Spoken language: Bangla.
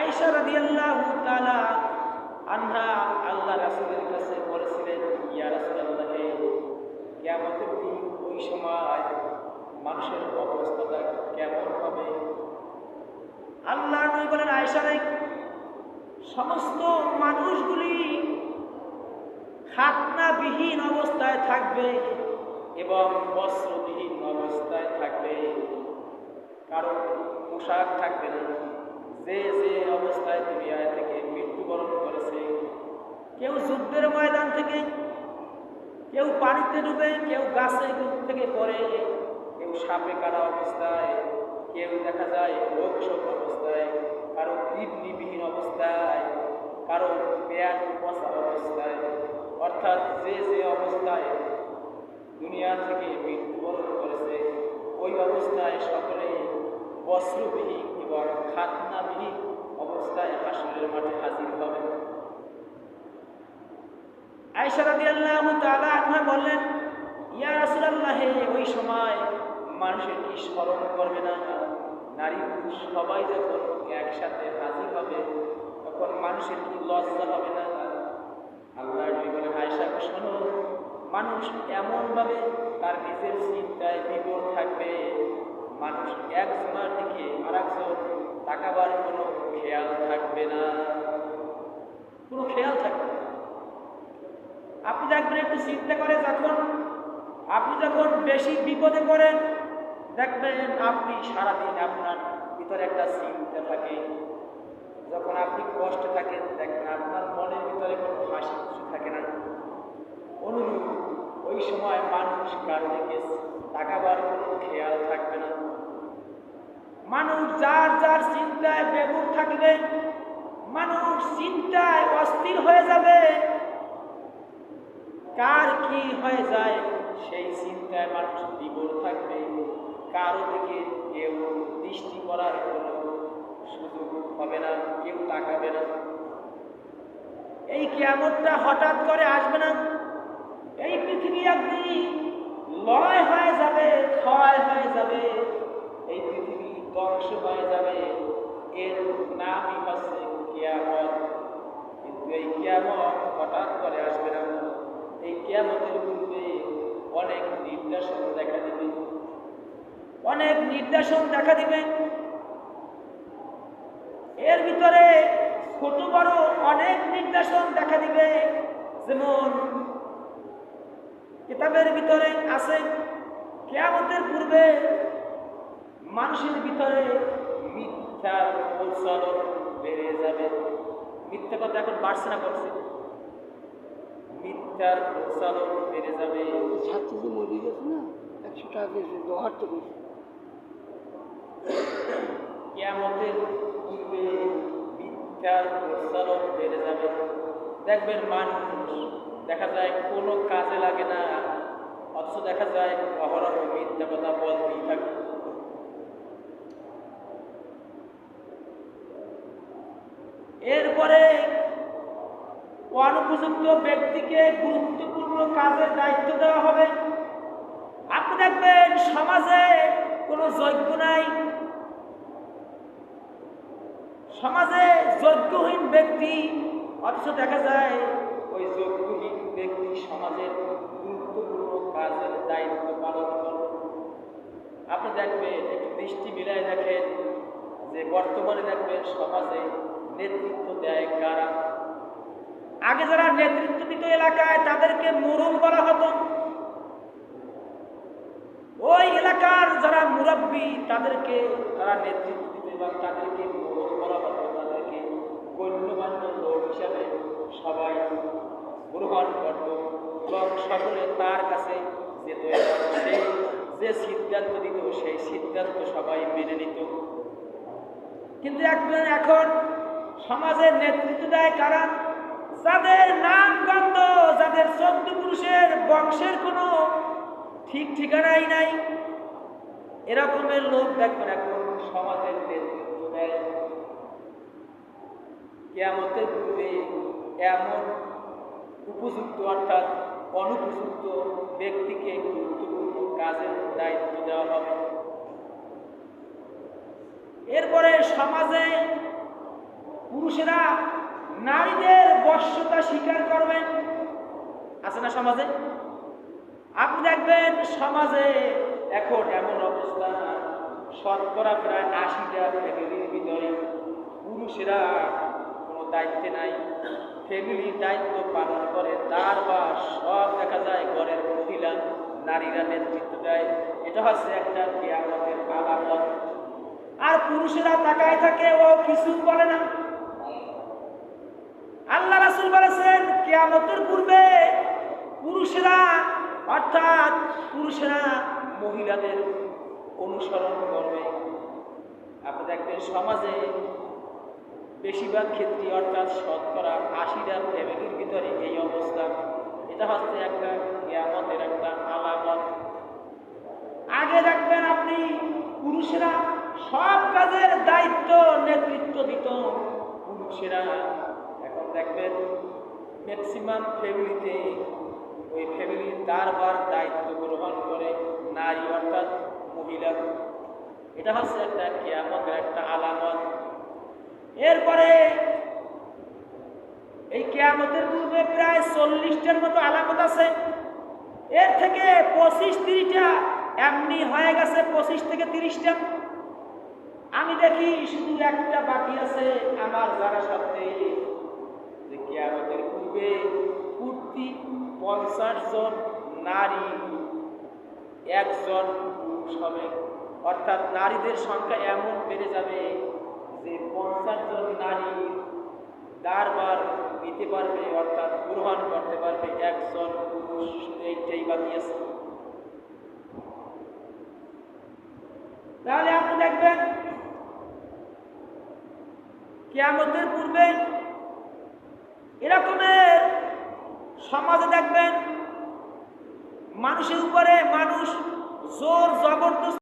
আয়েশা রাদিয়াল্লাহু তাআলা আনহা আল্লাহ রাসূলের কাছে বলেছিলেন, ইয়া রাসূলুল্লাহ কিয়ামতের দিন ওই সময় মানুষের অবস্থাটা কেমন হবে? আল্লাহ নবী বলেন, আয়েশা রে সমস্ত মানুষগুলি খাতনাবিহীন অবস্থায় থাকবে এবং বস্ত্রবিহীন অবস্থায় থাকবে। কারণ পোশাক থাকবে না। যে যে অবস্থায় দুনিয়ায় থেকে মৃত্যুবরণ করেছে, কেউ যুদ্ধের ময়দান থেকে, কেউ পানিতে ডুবে, কেউ গাছে থেকে পড়ে, কেউ সাপে কাটা অবস্থায়, কেউ দেখা যায় রোগ শোক অবস্থায়, কারও কিডনিবিহীন অবস্থায়, কারও পেয়ার পচা অবস্থায়। অর্থাৎ যে যে অবস্থায় দুনিয়া থেকে মৃত্যুবরণ করেছে, ওই অবস্থায় সকলে বস্ত্রবিহীন এবং খাতনাবিহীন অবস্থায় হাসরের মাঠে হাজির হবে। আয়সা রাদিয়াল্লাহু তাআলা আনহা বললেন, ইয়া রাসূলুল্লাহ, ওই সময় মানুষের কি স্মরণ করবে না? নারী পুরুষ সবাই যখন একসাথে হাজির হবে, তখন মানুষের কি লজ্জা হবে না? আল্লাহ নবী বলেন আয়েশা শোনো, মানুষ এমনভাবে তার নিজের চিন্তায় বিপদ থাকবে মানুষ এক একজনের দিকে আরেকজন তাকাবার কোনো খেয়াল থাকবে না। কোনো খেয়াল থাকবে না। আপনি দেখবেন একটু চিন্তা করে যখন, আপনি যখন বেশি বিপদে পড়েন, দেখবেন আপনি সারাদিন আপনার ভিতরে একটা চিন্তা থাকে। যখন আপনি কষ্ট থাকেন, দেখবেন আপনার মনের ভিতরে কোনো হাসি খুশি থাকে না। অনুরূপ ওই সময় মানুষ কার দিকে তাকাবার কোনো খেয়াল থাকবে না। মানুষ যার যার চিন্তায় বেগুন থাকবে, মানুষ চিন্তায় অস্থির হয়ে যাবে। কার কি হয়ে যায়, সেই চিন্তায় মানুষ বিবর থাকবে। কারও দিকে কেউ দৃষ্টি করার কোনো সুযোগ হবে না, কেউ তাকাবে না। এই কেমনটা হঠাৎ করে আসবে না। এই পৃথিবী একদিন লয় হয়ে যাবে, ক্ষয় হয়ে যাবে। এই পৃথিবী ধ্বংস হয়ে যাবে, এর নামই হচ্ছে কেয়ামত। কিন্তু এই কেয়ামত হঠাৎ করে আসবে না। এই কেয়ামতের পূর্বে অনেক নির্দেশন দেখা দিবে। অনেক নির্দেশন দেখা দিবে। এর ভিতরে ছোট বড় অনেক নির্দেশন দেখা দিবে। যেমন কিতাবের ভিতরে আছে, কেয়ামতের পূর্বে মানুষের ভিতরে মিথ্যার প্রচলন বেড়ে যাবে। মিথ্যা কথা এখন বাড়ছে না করছে মিথ্যার প্রচলন বেড়ে যাবে। ছাত্রী যে মরে গেছে না একশো টাকা দোহার তো করছে কেয়ামতের পূর্বে মিথ্যার প্রচলন বেড়ে যাবে। দেখবেন মানুষ দেখা যায় কোনো কাজে লাগে না অথচ দেখা যায় অহরহ মিথ্যা কথা বলতেই থাকে। এরপরে অনুপযুক্ত ব্যক্তিকে গুরুত্বপূর্ণ কাজের দায়িত্ব দেওয়া হবে। আপনি দেখবেন সমাজে কোনো যোগ্য নাই। সমাজে যোগ্যহীন ব্যক্তি, অথচ দেখা যায় ওই যোগ্যহীন ব্যক্তি সমাজের গুরুত্বপূর্ণ কাজের দায়িত্ব পালন করে। আপনি দেখবেন, একটু দৃষ্টি মিলায় দেখেন যে বর্তমানে দেখবেন সমাজে নেতৃত্ব দেয় কারা? আগে যারা নেতৃত্ব দিত এলাকায়, তাদেরকে মোরল বলা হতো। ওই এলাকার যারা মুরব্বী, তাদেরকে তারা নেতৃত্ব দিত এবং তাদেরকে মোরল বলা হতো। তাদেরকে গণ্যমান্য লোক হিসাবে সবাই গ্রহণ করত এবং সকলে তার কাছে যেত যে সিদ্ধান্ত দিত, সেই সিদ্ধান্ত সবাই মেনে নিত। কিন্তু একজন এখন সমাজের নেতৃত্ব দেয় কারা? যাদের নাম গন্ধ, যাদের চোদ্দ পুরুষের বংশের কোনো ঠিক ঠিকানাই নাই, এরকমের লোক দেখবেন এখন সমাজের নেতৃত্ব দেয়। কেয়ামতের পূর্বে এমন উপযুক্ত অর্থাৎ অনুপযুক্ত ব্যক্তিকে গুরুত্বপূর্ণ কাজের দায়িত্ব দেওয়া হবে। এরপরে সমাজে পুরুষেরা নারীদের বশ্যতা স্বীকার করবেন। আছে না সমাজে? আপনি দেখবেন সমাজে এখন এমন অবস্থা। শতকরা প্রায় আশিটা ফ্যামিলির ভিতরে পুরুষেরা কোনো দায়িত্বে নাই। ফ্যামিলির দায়িত্ব পালন করে, তার বা সব দেখা যায় ঘরের মহিলা নারীরা নেতৃত্ব দেয়। এটা হচ্ছে একটা কেয়ামতের আলামত। আর পুরুষেরা তাকায় থাকে, ও কিছু বলে না। রাসুল বলেছেন, কেয়ামতের পূর্বে পুরুষেরা, অর্থাৎ পুরুষেরা মহিলাদের অনুসরণ করবে। আপনি দেখবেন সমাজে বেশিরভাগ ক্ষেত্রে অর্থাৎ শতকরা আশিটা ফ্যামিলির ভিতরে এই অবস্থা। এটা হচ্ছে একটা কেয়ামতের একটা আলামত। আগে দেখবেন আপনি পুরুষেরা সব কাজের দায়িত্ব, নেতৃত্ব দিত। পুরুষেরা দেখবেন ম্যাক্সিমাম ফ্যামিলিতে ওই ফ্যামিলির তারবার দায়িত্ব গ্রহণ করে নারী অর্থাৎ মহিলা। এটা হচ্ছে একটা কেয়ামতের একটা আলামত। এরপরে এই কেয়ামতের পূর্বে প্রায় চল্লিশটার মতো আলামত আছে। এর থেকে পঁচিশ তিরিশটা এমনি হয়ে গেছে, পঁচিশ থেকে তিরিশটা। আমি দেখি শুধু একটা বাকি আছে, আমার যারা সাথে যে কেয়ামতের পূর্বে প্রতি পঞ্চাশ জন নারী একজন পুরুষ হবে। অর্থাৎ নারীদের সংখ্যা এমন বেড়ে যাবে যে পঞ্চাশ জন নারী বারবার নিতে পারবে, অর্থাৎ গ্রহণ করতে পারবে একজন পুরুষ। এইটাই বাকি আছে। তাহলে আপনি দেখবেন, কেয়ামতের পূর্বে এরকমের সমাজে দেখবেন মানুষের উপরে মানুষ জোর জবরদস্ত